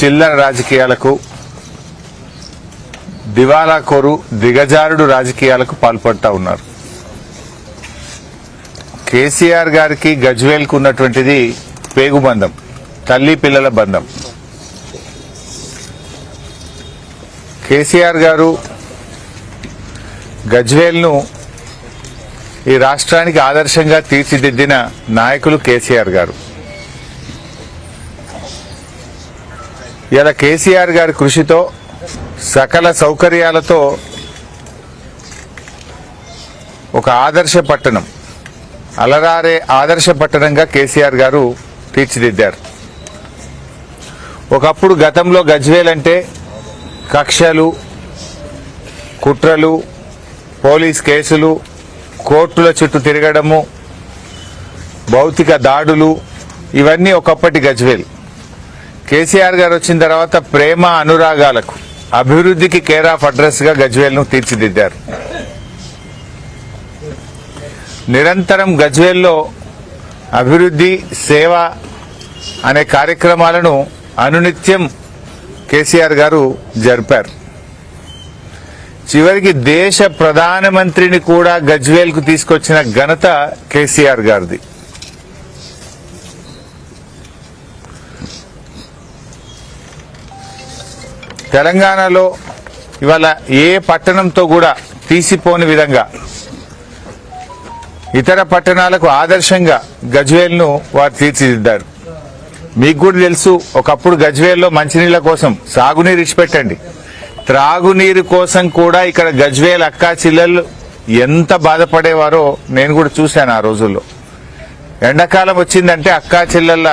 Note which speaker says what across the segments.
Speaker 1: చిల్లర రాజకీయాలకు దివాలాకోరు దిగజారుడు రాజకీయాలకు పాల్పడతా ఉన్నారు. కేసీఆర్ గారికి గజ్వేల్కు ఉన్నటువంటిది పేగు బంధం తల్లి పిల్లల బంధం. కేసీఆర్ గారు గజ్వేల్ను ఈ రాష్ట్రానికి ఆదర్శంగా తీర్చిదిద్దిన నాయకులు కేసీఆర్ గారు. ఇలా కేసీఆర్ గారి కృషితో సకల సౌకర్యాలతో ఒక ఆదర్శ పట్టణం అలరారే ఆదర్శ పట్టణంగా కేసీఆర్ గారు తీర్చిదిద్దారు. ఒకప్పుడు గతంలో గజ్వేల్ అంటే కక్షలు కుట్రలు పోలీస్ కేసులు కోర్టుల చుట్టూ తిరగడము భౌతిక దాడులు ఇవన్నీ ఒకప్పటి గజ్వేల్. కేసీఆర్ గారు వచ్చిన తర్వాత ప్రేమ అనురాగాలకు అభివృద్ధికి కేర్ ఆఫ్ అడ్రస్గా గజ్వేల్ను తీర్చిదిద్దారు. నిరంతరం గజ్వేల్లో అభివృద్ధి సేవ అనే కార్యక్రమాలను అనునిత్యం కేసీఆర్ గారు జరిపారు. చివరికి దేశ ప్రధానమంత్రిని కూడా గజ్వేల్కు తీసుకొచ్చిన ఘనత కేసీఆర్ గారిది. తెలంగాణలో ఇవాళ ఏ పట్టణంతో కూడా తీసిపోని విధంగా ఇతర పట్టణాలకు ఆదర్శంగా గజ్వేల్ను వారు తీర్చిదిద్దారు. మీకు కూడా తెలుసు ఒకప్పుడు గజ్వేల్లో మంచినీళ్ళ కోసం సాగునీరు ఇచ్చిపెట్టండి. త్రాగునీరు కోసం కూడా ఇక్కడ గజ్వేల్ అక్కా చిల్లలు ఎంత బాధపడేవారో నేను కూడా చూశాను ఆ రోజుల్లో. ఎండాకాలం వచ్చిందంటే అక్కా చెల్లెళ్ళ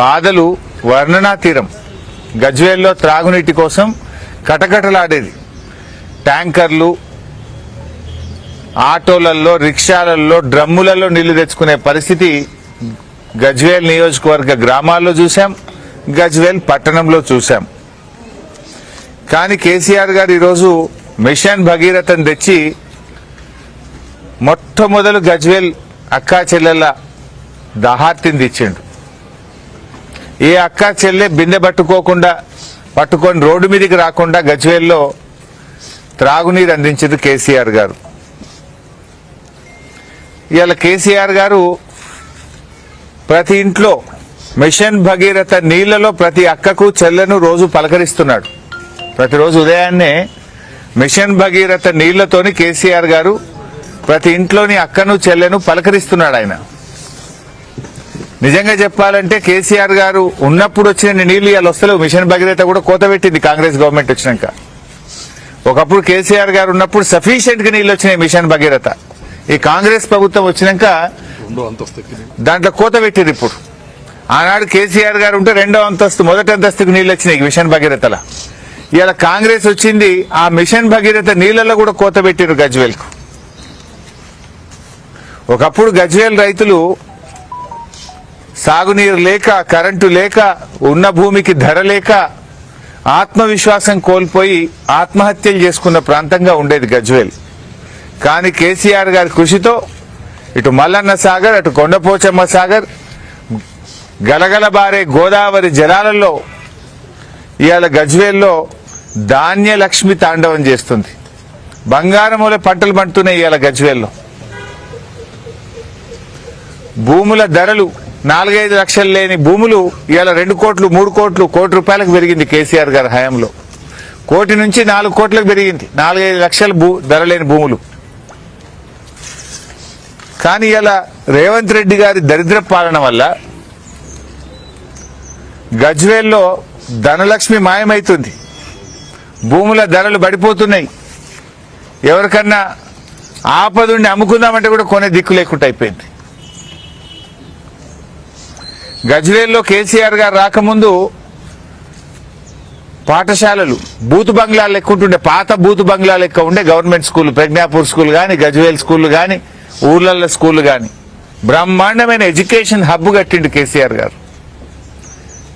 Speaker 1: బాధలు వర్ణనాతీరం. గజ్వేల్లో త్రాగునీటి కోసం కటకటలాడేది. ట్యాంకర్లు ఆటోలలో రిక్షాలలో డ్రమ్ములలో నీళ్ళు తెచ్చుకునే పరిస్థితి గజ్వేల్ నియోజకవర్గ గ్రామాల్లో చూశాం గజ్వేల్ పట్టణంలో చూశాం. కానీ కేసీఆర్ గారు ఈరోజు మిషన్ భగీరథను తెచ్చి మొట్టమొదలు గజ్వేల్ అక్కా చెల్లెల దహార్తిని తెచ్చిండు. ఏ అక్క చెల్లె బిందె పట్టుకోకుండా పట్టుకొని రోడ్డు మీదకి రాకుండా గజ్వేల్లో త్రాగునీరు అందించింది కేసీఆర్ గారు. ఇవాళ కేసీఆర్ గారు ప్రతి ఇంట్లో మిషన్ భగీరథ నీళ్ళలో ప్రతి అక్కకు చెల్లెను రోజు పలకరిస్తున్నాడు. ప్రతిరోజు ఉదయాన్నే మిషన్ భగీరథ నీళ్ళతోని కేసీఆర్ గారు ప్రతి ఇంట్లోని అక్కను చెల్లెను పలకరిస్తున్నాడు ఆయన. నిజంగా చెప్పాలంటే కేసీఆర్ గారు ఉన్నప్పుడు వచ్చిన నీళ్ళు ఇవాళ వస్తలేవు. మిషన్ భగీరథ కూడా కోత పెట్టింది కాంగ్రెస్ గవర్నమెంట్ వచ్చినాక. ఒకప్పుడు కేసీఆర్ గారు ఉన్నప్పుడు సఫిషియెంట్గా నీళ్ళు వచ్చినాయి మిషన్ భగీరథ. ఈ కాంగ్రెస్ ప్రభుత్వం వచ్చినాక దాంట్లో కోత పెట్టింది ఇప్పుడు. ఆనాడు కేసీఆర్ గారు ఉంటే రెండో అంతస్తు మొదటి అంతస్తుకు నీళ్ళు వచ్చినాయి మిషన్ భగీరథల. ఇవాళ కాంగ్రెస్ వచ్చింది ఆ మిషన్ భగీరథ నీళ్ళలో కూడా కోత పెట్టిరు గజ్వేల్కు. ఒకప్పుడు గజ్వేల్ రైతులు సాగునీరు లేక కరెంటు లేక ఉన్న భూమికి ధర లేక ఆత్మవిశ్వాసం కోల్పోయి ఆత్మహత్యలు చేసుకున్న ప్రాంతంగా ఉండేది గజ్వేల్. కానీ కేసీఆర్ గారి కృషితో ఇటు మల్లన్న సాగర్ అటు కొండపోచమ్మ సాగర్ గలగలబారే గోదావరి జలాలలో ఇవాళ గజ్వేల్లో ధాన్యలక్ష్మి తాండవం చేస్తుంది. బంగారముల పంటలు పండుతున్నాయి ఇవాళ గజ్వేల్లో. భూముల ధరలు నాలుగైదు లక్షలు లేని భూములు ఇవాళ రెండు కోట్లు మూడు కోట్లు కోటి రూపాయలకు పెరిగింది కేసీఆర్ గారి హయాంలో. కోటి నుంచి నాలుగు కోట్లకు పెరిగింది. నాలుగైదు లక్షల భూ ధర లేని భూములు. కానీ ఇలా రేవంత్ రెడ్డి గారి దరిద్ర పాలన వల్ల గజ్వేల్లో ధనలక్ష్మి మాయమవుతుంది భూముల ధరలు పడిపోతున్నాయి ఎవరికన్నా ఆపదుండి అమ్ముకుందామంటే కూడా కొనే దిక్కు లేకుండా అయిపోయింది. గజ్వేల్లో కేసీఆర్ గారు రాకముందు పాఠశాలలు బూత్ బంగ్లాలు లెక్క ఉంటుండే పాత బూత్ బంగ్లా లెక్క ఉండే గవర్నమెంట్ స్కూల్ ప్రజ్ఞాపూర్ స్కూల్ కానీ గజ్వేల్ స్కూల్ కానీ ఊర్లల్ల స్కూల్ కానీ బ్రహ్మాండమైన ఎడ్యుకేషన్ హబ్ కట్టిండు కేసీఆర్ గారు.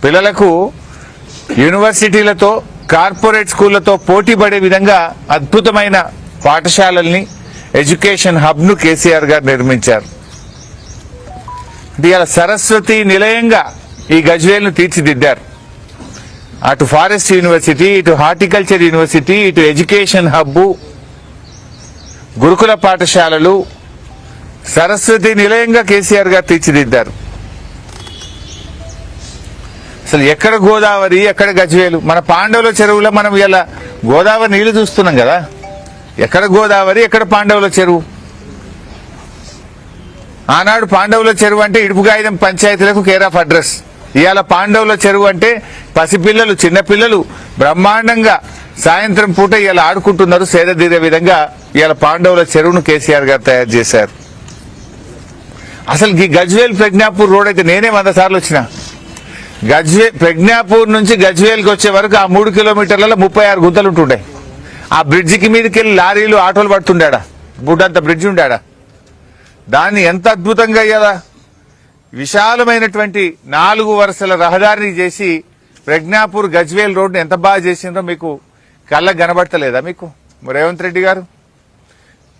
Speaker 1: పిల్లలకు యూనివర్సిటీలతో కార్పొరేట్ స్కూళ్ళతో పోటీ పడే విధంగా అద్భుతమైన పాఠశాలల్ని ఎడ్యుకేషన్ హబ్ను కేసీఆర్ గారు నిర్మించారు. ఇవాళ సరస్వతి నిలయంగా ఈ గజ్వేల్ను తీర్చిదిద్దారు. అటు ఫారెస్ట్ యూనివర్సిటీ ఇటు హార్టికల్చర్ యూనివర్సిటీ ఇటు ఎడ్యుకేషన్ హబ్బు గురుకుల పాఠశాలలు సరస్వతి నిలయంగా కేసీఆర్ గారు తీర్చిదిద్దారు. అసలు ఎక్కడ గోదావరి ఎక్కడ గజ్వేలు? మన పాండవుల చెరువులో మనం ఇలా గోదావరి నీళ్ళు చూస్తున్నాం కదా. ఎక్కడ గోదావరి ఎక్కడ పాండవుల చెరువు? ఆనాడు పాండవుల చెరువు అంటే ఇడుపుగాయుధం పంచాయతీలకు కేర్ ఆఫ్ అడ్రస్. ఇవాళ పాండవుల చెరువు అంటే పసిపిల్లలు చిన్నపిల్లలు బ్రహ్మాండంగా సాయంత్రం పూట ఇలా ఆడుకుంటున్నారు సేద తీరే విధంగా ఇవాళ పాండవుల చెరువును కేసీఆర్ గారు తయారు చేశారు. అసలు ఈ గజ్వేల్ ప్రజ్ఞాపూర్ రోడ్ అయితే నేనే వంద సార్లు వచ్చిన. గజ్వే ప్రజ్ఞాపూర్ నుంచి గజ్వేల్కి వచ్చే వరకు ఆ మూడు కిలోమీటర్లలో ముప్పై ఆరు గుంతలు ఉంటుండే. ఆ బ్రిడ్జికి మీదకి వెళ్ళి లారీలు ఆటోలు పడుతుండాడా? గుడ్డంత బ్రిడ్జి ఉండాడా? దాన్ని ఎంత అద్భుతంగా అయ్యాదా? విశాలమైనటువంటి నాలుగు వరుసల రహదారిని చేసి ప్రజ్ఞాపూర్ గజ్వేల్ రోడ్డు ఎంత బాగా చేసిందో మీకు కళ్ళ కనబడతలేదా మీకు? రేవంత్ రెడ్డి గారు?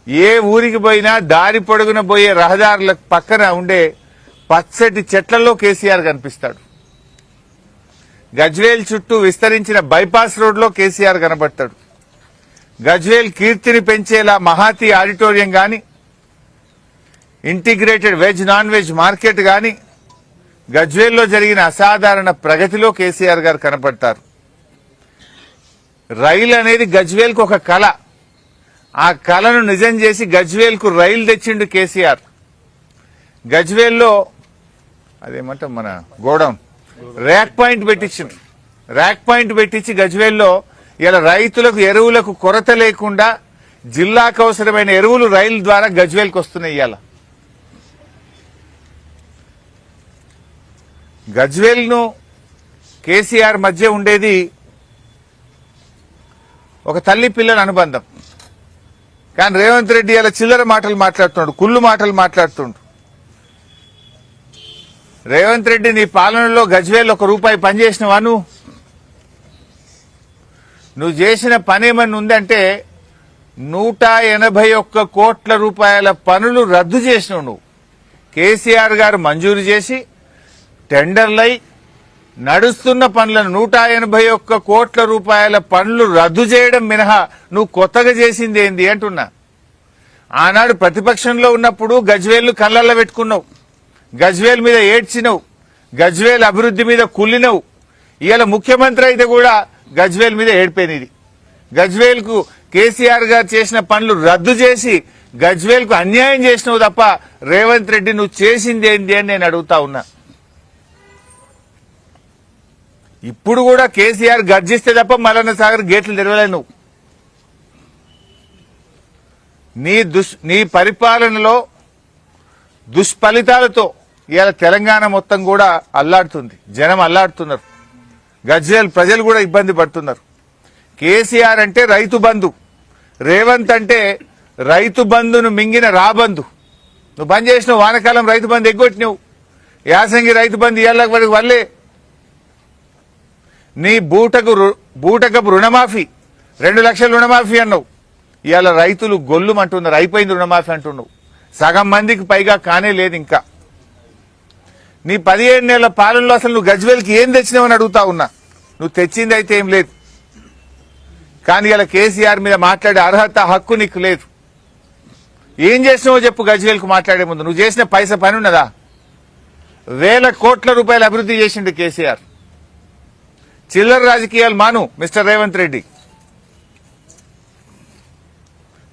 Speaker 1: ఏ ఊరికి పోయినా దారి పొడుగున పోయే రహదారుల పక్కన ఉండే పచ్చటి చెట్లలో కేసీఆర్ కనిపిస్తాడు. గజ్వేల్ చుట్టూ విస్తరించిన బైపాస్ రోడ్లో కేసీఆర్ కనబడతాడు. గజ్వేల్ కీర్తిని పెంచేలా మహాతి ఆడిటోరియం కానీ integrated veg non veg market గాని గజ్వేల్లో జరిగిన అసాధారణ ప్రగతిలో కేసీఆర్ గారు కనపడతారు. రైలు అనేది గజ్వేల్కు ఒక కళ. ఆ కళను నిజం చేసి గజ్వేల్కు రైలు తెచ్చిండు కేసీఆర్. గజ్వేల్లో అదేమంటాం మన గోడౌన్ ర్యాక్ పాయింట్ పెట్టించింది ర్యాక్ పాయింట్ పెట్టించి గజ్వేల్లో ఇలా రైతులకు ఎరువులకు కొరత లేకుండా జిల్లాకు అవసరమైన ఎరువులు రైలు ద్వారా గజ్వేల్కి వస్తున్నాయి ఇవాళ గజ్వేల్ను కేసీఆర్ మధ్య ఉండేది ఒక తల్లి పిల్లల అనుబంధం. కానీ రేవంత్ రెడ్డి అలా చిల్లర మాటలు మాట్లాడుతున్నాడు కుళ్ళు మాటలు మాట్లాడుతుండు. రేవంత్ రెడ్డి నీ పాలనలో గజ్వేల్ ఒక రూపాయి పనిచేసినవా నువ్వు? నువ్వు చేసిన పని ఏమన్నా ఉందంటే నూట ఎనభై ఒక్క కోట్ల రూపాయల పనులు రద్దు చేసినావు నువ్వు. కేసీఆర్ గారు మంజూరు చేసి టెండర్లై నడుస్తున్న పనులను నూట ఎనభై ఒక్క కోట్ల రూపాయల పనులు రద్దు చేయడం మినహా నువ్వు కొత్తగా చేసింది ఏంది అంటున్నా. ఆనాడు ప్రతిపక్షంలో ఉన్నప్పుడు గజ్వేల్ కళ్ళల్లో పెట్టుకున్నావు. గజ్వేల్ మీద ఏడ్చినవు. గజ్వేల్ అభివృద్ధి మీద కుళ్ళినవు. ఇవాళ ముఖ్యమంత్రి అయితే కూడా గజ్వేల్ మీద ఏడిపోయినది. గజ్వేల్కు కేసీఆర్ గారు చేసిన పనులు రద్దు చేసి గజ్వేల్కు అన్యాయం చేసినావు తప్ప రేవంత్ రెడ్డి నువ్వు చేసింది ఏంది అని నేను అడుగుతా ఉన్నా. ఇప్పుడు కూడా కేసీఆర్ గర్జిస్తే తప్ప మల్లన్న సాగర్ గేట్లు తెరవలే నువ్వు. నీ దుష్ నీ పరిపాలనలో దుష్ఫలితాలతో ఇవాళ తెలంగాణ మొత్తం కూడా అల్లాడుతుంది. జనం అల్లాడుతున్నారు. గజ్వేల్ ప్రజలు కూడా ఇబ్బంది పడుతున్నారు. కేసీఆర్ అంటే రైతు బంధు. రేవంత్ అంటే రైతు బంధును మింగిన రాబంధు నువ్వు బంద్ చేసినావు వానకాలం రైతు బంధు ఎగ్గొట్టినావు. యాసంగి రైతు బంధు ఇవాళ వరకు వల్లే నీ బూటకు బూటకపు రుణమాఫీ. రెండు లక్షల రుణమాఫీ అన్నావు. ఇవాళ రైతులు గొల్లుమంటున్నారు. అయిపోయింది రుణమాఫీ అంటున్నావు. సగం మందికి పైగా కానే లేదు ఇంకా. నీ పదిహేడు నెలల పాలనలో అసలు నువ్వు గజ్వేల్కి ఏం తెచ్చినావని అడుగుతా ఉన్నా. నువ్వు తెచ్చింది అయితే ఏం లేదు. కానీ ఇలా కేసీఆర్ మీద మాట్లాడే అర్హత హక్కు నీకు లేదు. ఏం చేసినావో చెప్పు గజ్వేల్కు మాట్లాడే ముందు. నువ్వు చేసిన పైస పని ఉన్నదా? వేల కోట్ల రూపాయలు అభివృద్ధి చేసిండు కేసీఆర్. చిల్లర రాజకీయాలు మాను మిస్టర్ రేవంత్ రెడ్డి.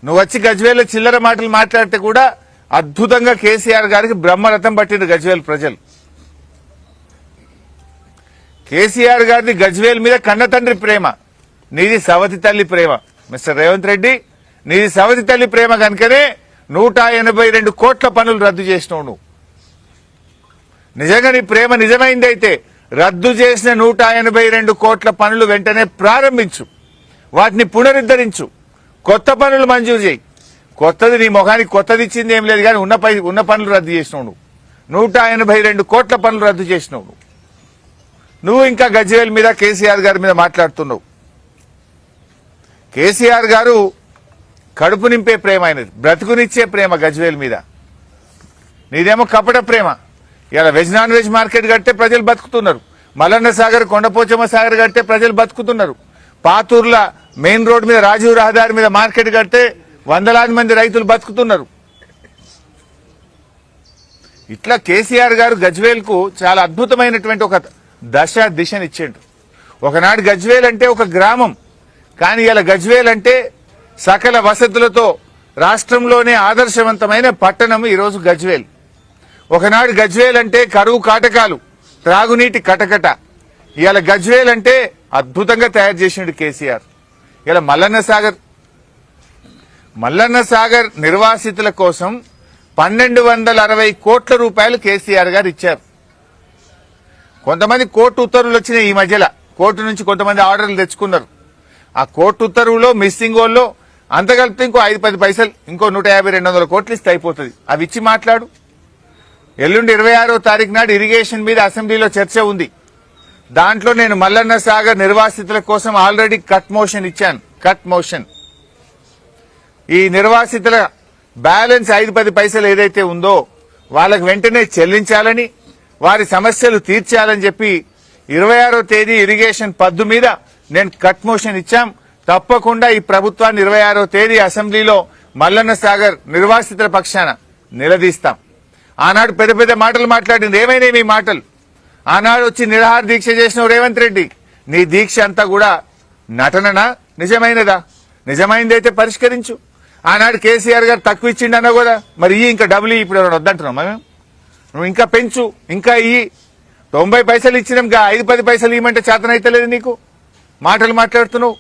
Speaker 1: నువ్వు వచ్చి గజ్వేల్లో చిల్లర మాటలు మాట్లాడితే కూడా అద్భుతంగా కేసీఆర్ గారికి బ్రహ్మరథం పట్టిండు గజ్వేల్ ప్రజలు. కేసీఆర్ గారిది గజ్వేల్ మీద కన్న తండ్రి ప్రేమ నీది సవతి తల్లి ప్రేమ మిస్టర్ రేవంత్ రెడ్డి. నీది సవతి తల్లి ప్రేమ కనుకనే నూట ఎనభై రెండు కోట్ల పనులు రద్దు చేసినావు నువ్వు. నిజంగా నీ ప్రేమ నిజమైందైతే రద్దు చేసిన నూట ఎనభై రెండు కోట్ల పనులు వెంటనే ప్రారంభించు. వాటిని పునరుద్ధరించు. కొత్త పనులు మంజూరు చేయి. కొత్తది నీ ముఖానికి కొత్తది ఇచ్చింది ఏం లేదు కానీ ఉన్న పై ఉన్న పనులు రద్దు చేసినావు నువ్వు నూట ఎనభై రెండు కోట్ల పనులు రద్దు చేసినావు నువ్వు నువ్వు ఇంకా గజ్వేల్ మీద కేసీఆర్ గారి మీద మాట్లాడుతున్నావు. కేసీఆర్ గారు కడుపు నింపే ప్రేమ అయినది బ్రతుకునిచ్చే ప్రేమ గజ్వేల్ మీద. నీదేమో కపట ప్రేమ. ఇలా వెజ్ నాన్ వెజ్ మార్కెట్ కడితే ప్రజలు బతుకుతున్నారు. మల్లన్న సాగర్ కొండపోచమ్మ సాగర్ కడితే ప్రజలు బతుకుతున్నారు. పాతూర్ల మెయిన్ రోడ్ మీద రాజీవ్ రహదారి మీద మార్కెట్ కడితే వందలాది మంది రైతులు బతుకుతున్నారు. ఇట్లా కేసీఆర్ గారు గజ్వేల్కు చాలా అద్భుతమైనటువంటి ఒక దశ దిశనిచ్చిండు ఒకనాడు గజ్వేల్ అంటే ఒక గ్రామం. కానీ ఇలా గజ్వేల్ అంటే సకల వసతులతో రాష్ట్రంలోనే ఆదర్శవంతమైన పట్టణం ఈరోజు గజ్వేల్. ఒకనాడు గజ్వేల్ అంటే కరువు కాటకాలు త్రాగునీటి కటకట. ఇవాళ గజ్వేల్ అంటే అద్భుతంగా తయారు చేసినాడు కేసీఆర్. ఇలా మల్లన్న సాగర్. మల్లన్న సాగర్ నిర్వాసితుల కోసం పన్నెండు వందల అరవై కోట్ల రూపాయలు కేసీఆర్ గారు ఇచ్చారు. కొంతమంది కోర్టు ఉత్తర్వులు వచ్చినాయి ఈ మధ్యలో. కోర్టు నుంచి కొంతమంది ఆర్డర్లు తెచ్చుకున్నారు. ఆ కోర్టు ఉత్తర్వులో మిస్సింగ్ వాళ్ళు అంత కలిపితే ఇంకో ఐదు పది పైసలు ఇంకో నూట యాభై రెండు వందల కోట్లు ఇస్తే అయిపోతుంది. అవి ఇచ్చి మాట్లాడు. ఎల్లుండి ఇరవై ఆరో తారీఖు నాడు ఇరిగేషన్ మీద అసెంబ్లీలో చర్చ ఉంది. దాంట్లో నేను మల్లన్న సాగర్ నిర్వాసితుల కోసం ఆల్రెడీ కట్ మోషన్ ఇచ్చాను. కట్ మోషన్ ఈ నిర్వాసితుల బ్యాలెన్స్ ఐదు పది పైసలు ఏదైతే ఉందో వాళ్ళకి వెంటనే చెల్లించాలని వారి సమస్యలు తీర్చాలని చెప్పి ఇరవై ఆరో తేదీ ఇరిగేషన్ పద్దు మీద నేను కట్ మోషన్ ఇచ్చాం. తప్పకుండా ఈ ప్రభుత్వాన్ని ఇరవై ఆరో తేదీ అసెంబ్లీలో మల్లన్న సాగర్ నిర్వాసితుల పక్షాన నిలదీస్తాం. ఆనాడు పెద్ద పెద్ద మాటలు మాట్లాడింది. ఏమైనాయి మీ మాటలు? ఆనాడు వచ్చి నిరాహార దీక్ష చేసిన రేవంత్ రెడ్డి. నీ దీక్ష అంతా కూడా నటననా? నిజమైనదా? నిజమైందైతే పరిష్కరించు. ఆనాడు కేసీఆర్ గారు తక్కువ ఇచ్చిండన్నా కూడా మరి ఈ ఇంకా డబ్బులు ఇప్పుడు ఎవరైనా వద్దంటున్నాం మేము? నువ్వు ఇంకా పెంచు ఇంకా ఇయ్యి. తొంభై పైసలు ఇచ్చినాం ఇంకా ఐదు పది పైసలు ఇవ్వమంటే చేతనైతలేదు నీకు. మాటలు మాట్లాడుతున్నావు.